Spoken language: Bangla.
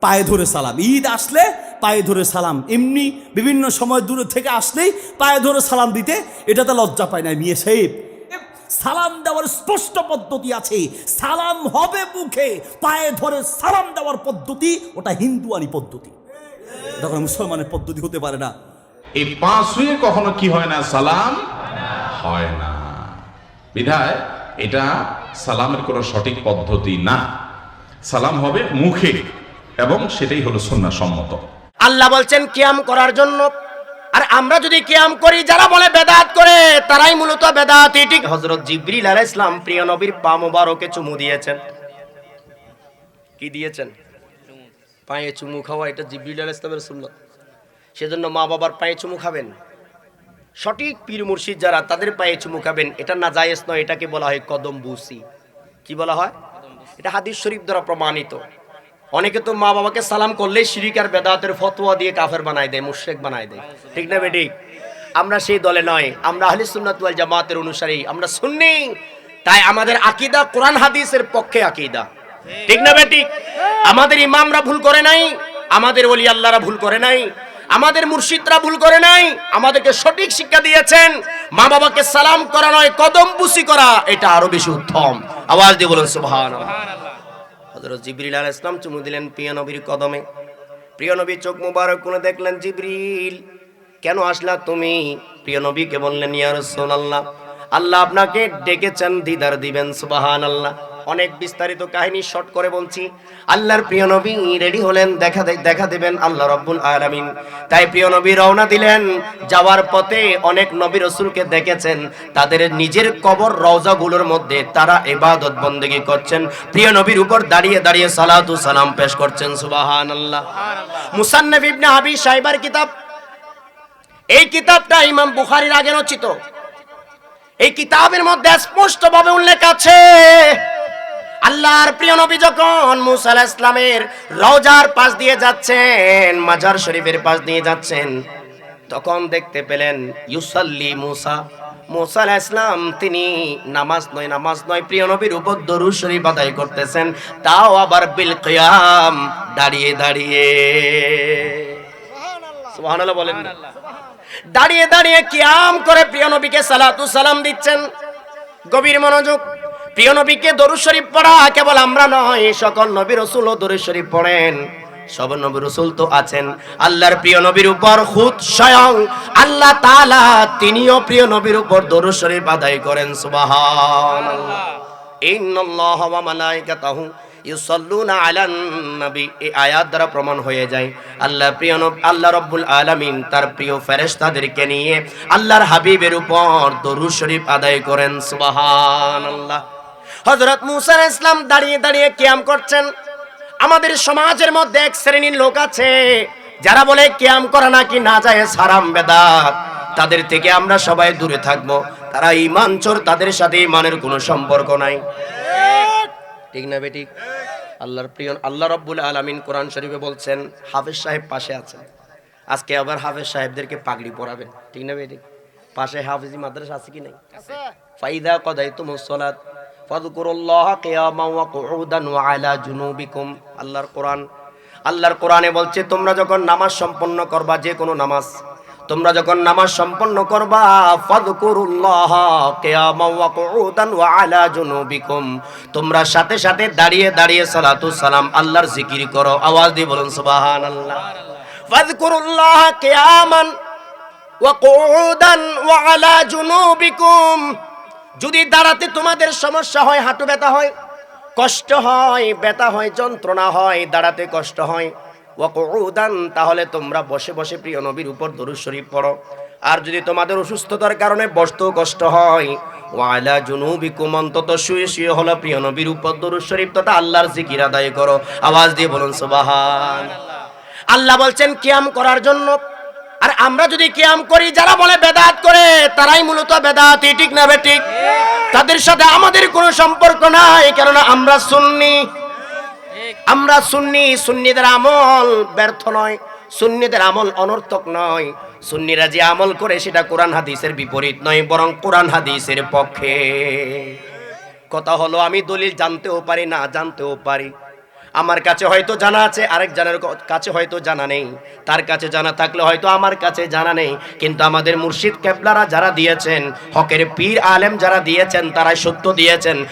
পায়ে ধরে সালাম। ঈদ আসলে পায়ে ধরে সালাম। এমনি বিভিন্ন সময় দূরে থেকে আসলেই পায়ে ধরে সালাম দিতে এটাতে লজ্জা পায় না মেয়ে সাহেব। সালাম দেওয়ার স্পষ্ট পদ্ধতি আছে। সালাম হবে মুখে, পায়ে ধরে সালাম দেওয়ার পদ্ধতি ওটা হিন্দুয়ানি পদ্ধতি। তখন মুসলমানের পদ্ধতি হতে পারে না। এই পাঁচ হয়ে কখনো কি হয় না? সালাম হয় না। বিধায় এটা সালামের কোনো সঠিক পদ্ধতি না। সালাম হবে মুখে। এবং সেটাই হলো সন্না সম্মত। আল্লাহ বলছেন, কিয়াম করার জন্য। আর আমরা যদি কিয়াম করি, যারা বলে বেদাত করে, তারাই মূলত বেদাত ঠিক হজরত জিবরিল আলাইহিস ইসলাম প্রিয় নবীর পা মোবারকে চুমু দিয়েছেন। কি দিয়েছেন? পায়ে চুমু খাওয়া, এটা জিবরিল আলাইহিস ইসলামের সুন্নত সেজন্য মা বাবার পায়ে চুমু খাবেন। সঠিক পীর মুর্শিদ যারা, তাদের পায়ে চুমু খাবেন। এটা না জায়েজ নয়, এটাকে বলা হয় কদম বুসি। কি বলা হয়? এটা হাদিস শরীফ দ্বারা প্রমাণিত। অনেকে তো মা বাবাকে সালাম করলেই শিরিক আর বেদাতের ফতোয়া দিয়ে কাফের বানায় দেয়, মুশরিক বানায় দেয়। ঠিক না বেঠিক আমরা সেই দলে নয়, আমরা আহলে সুন্নাত ওয়াল জামাতের অনুসারী, আমরা সুন্নি। তাই আমাদের আকীদা কোরআন হাদিসের পক্ষে আকীদা। ঠিক না বেঠিক আমাদের ইমামরা ভুল করে নাই, আমাদের ওলি আল্লাহরা ভুল করে নাই, আমাদের মুর্শিদরা ভুল করে নাই, আমাদেরকে সঠিক শিক্ষা দিয়েছেন। মা বাবাকে সালাম করা নয়, কদম বুসি করা, এটা আরও বেশি উত্তম। আওয়াজ দিয়ে বলুন, সুবহানাল্লাহ। হযরত জিবরিল আল ইসলাম চুমু দিলেন প্রিয় নবীর কদমে। প্রিয় নবী চোখ মুবারক কোনো দেখলেন, জিবরিল, কেন আসলা তুমি? প্রিয় নবীকে বললেন, ইয়া রাসূলুল্লাহ, আল্লাহ আপনাকে ডেকেছেন, দিদার দিবেন, সুবহানাল্লাহ। অনেক বিস্তারিত কাহিনী শর্ট করে বলছি। আল্লাহর প্রিয় নবী রেডি হলেন, দেখা দেখা দেবেন আল্লাহ রব্বুল আলামিন। তাই প্রিয় নবী রওনা দিলেন, যাওয়ার পথে অনেক নবী রসুলকে দেখেছেন, তাদের নিজের কবর রওজাগুলোর মধ্যে তারা ইবাদত বন্দেগী করছেন। প্রিয় নবীর উপর দাঁড়িয়ে দাঁড়িয়ে সালাতু সালাম পেশ করছেন, সুবহানাল্লাহ। মুসান্নফ ইবনে হাবি সাহেবার কিতাব। এই কিতাবটা ইমাম বুখারীর আগে রচিত। এই কিতাবের মধ্যে স্পষ্টভাবে উল্লেখ আছে আল্লাহর প্রিয় নবী যখন মুসা আলাইহিস ইসলামের রওজার পাশ দিয়ে যাচ্ছেন মাজার শরীফের পাশ দিয়ে যাচ্ছেন তখন দেখতে পেলেন ইউসাল্লি মুসা। মুসা আলাইহিস ইসলাম তিনি নামাজ নয় নামাজ নয় প্রিয় নবীর উপর দরুদ শরীফ আদায় করতেছেন তাও আবার বিল কিয়াম দাঁড়িয়ে দাঁড়িয়ে। সুবহানাল্লাহ। বলেন দাঁড়িয়ে দাঁড়িয়ে কিয়াম করে প্রিয় নবীকে সালাতু সালাম দিচ্ছেন। গভীর মনোযোগ প্রিয় নবীকে দরুদ শরীফ পড়া কেবল আমরা নয়, সকল নবী রসুলও দরুদ শরীফ পড়েন। সব নবী রসুল তো আছেন। আল্লাহর প্রিয় নবীর উপর খুদ স্বয়ং আল্লাহ তাআলা তিনিও প্রিয় নবীর উপর দরুদ শরীফ আদায় করেন, সুবহানাল্লাহ। ইন্নাল্লাহা ওয়া মালাইকাতাহু ইউসাল্লুনা আলান নবী। এই আয়াত দ্বারা প্রমাণ হয়ে যায়, আল্লাহ প্রিয় আল্লাহ রব্বুল আলামিন তার প্রিয় ফেরেশতাদেরকে নিয়ে আল্লাহর হাবিবের উপর দরুদ শরীফ আদায় করেন, সুবহানাল্লাহ। হযরত মুসা আলাইহিস ইসলাম দাঁড়িয়ে দাঁড়িয়ে কিয়াম করছেন। আমাদের সমাজের মধ্যে এক শ্রেণির লোক আছে যারা বলে কিয়াম করা নাকি না যায় হারাম বেদাত। তাদের থেকে আমরা সবাই দূরে থাকব। তারা ইমান চোর তাদের সাথে ইমানের কোনো সম্পর্ক নাই। ঠিক না বেটি? আল্লাহর প্রিয় আল্লাহ রব্বুল আলামিন কোরআন শরীফে বলছেন হাফেজ সাহেব পাশে আছেন আজকে আবার হাফেজ সাহেবদেরকে পাগড়ি পরাবেন ঠিক না বেটি? পাশে হাফেজি মাদ্রাসা আছে কি নাই? ফাইদা কদাইতুমুস সালাত। ওয়া আল্লাহর কোরআন, আল্লাহর কোরআনে বলছে, তোমরা যখন নামাজ সম্পন্ন করবা, যে কোনো নামাজ, তোমরা যখন নামাজ সম্পন্ন করবা, ফাযকুরুল্লাহ কিয়ামান ওয়া তোমরা সাথে সাথে দাঁড়িয়ে দাঁড়িয়ে সালাতু সালাম, আল্লাহর জিকির করো। আওয়াজ দিয়ে বলুন, সুবহানাল্লাহ। জুনুবিকুম। যদি দাঁড়াতে তোমাদের সমস্যা হয়, হাঁটু ব্যথা হয়, কষ্ট হয়, ব্যথা হয়, যন্ত্রণা হয়, দাঁড়াতে কষ্ট হয় ওয়াকুদান তাহলে তোমরা বসে বসে প্রিয় নবীর উপর দরুদ শরীফ পড়ো। আর যদি তোমাদের অসুস্থতার কারণে বসতেও কষ্ট হয়, ওয়ালা জুনুবিকুম, অন্তত শুয়ে শুয়ে হলো প্রিয় নবীর উপর দরুদ শরীফ, তথা আল্লাহর জিকির আদায় করো। আওয়াজ দিয়ে বলুন সুবহান আল্লাহ বলছেন, কিয়াম করার জন্য। আর আমরা যদি কিয়াম করি, যারা বলে বেদাত করে, তারাই মূলত বেদাত ঠিক না বেঠিক তাদের সাথে আমাদের কোনো সম্পর্ক নাই, কেননা আমরা সুন্নি। আমরা সুন্নি, সুন্নিদের আমল ব্যর্থ নয়, সুন্নিদের আমল অনর্থক নয়। সুন্নিরা যে আমল করে সেটা কোরআন হাদিসের বিপরীত নয়, বরং কোরআন হাদিসের পক্ষে। কথা হলো, আমি দলিল জানতেও পারি, না জানতেও পারি। আমার কাছে হয়তো জানা আছে, আরেক জানার কাছে হয়তো জানা নেই। তার কাছে জানা থাকলে হয়তো আমার কাছে জানা নেই। কিন্তু আমাদের মুর্শিদ কেবলারা যারা দিয়েছেন, হকের পীর আলেম যারা দিয়েছেন, তারাই সত্য দিয়েছেন।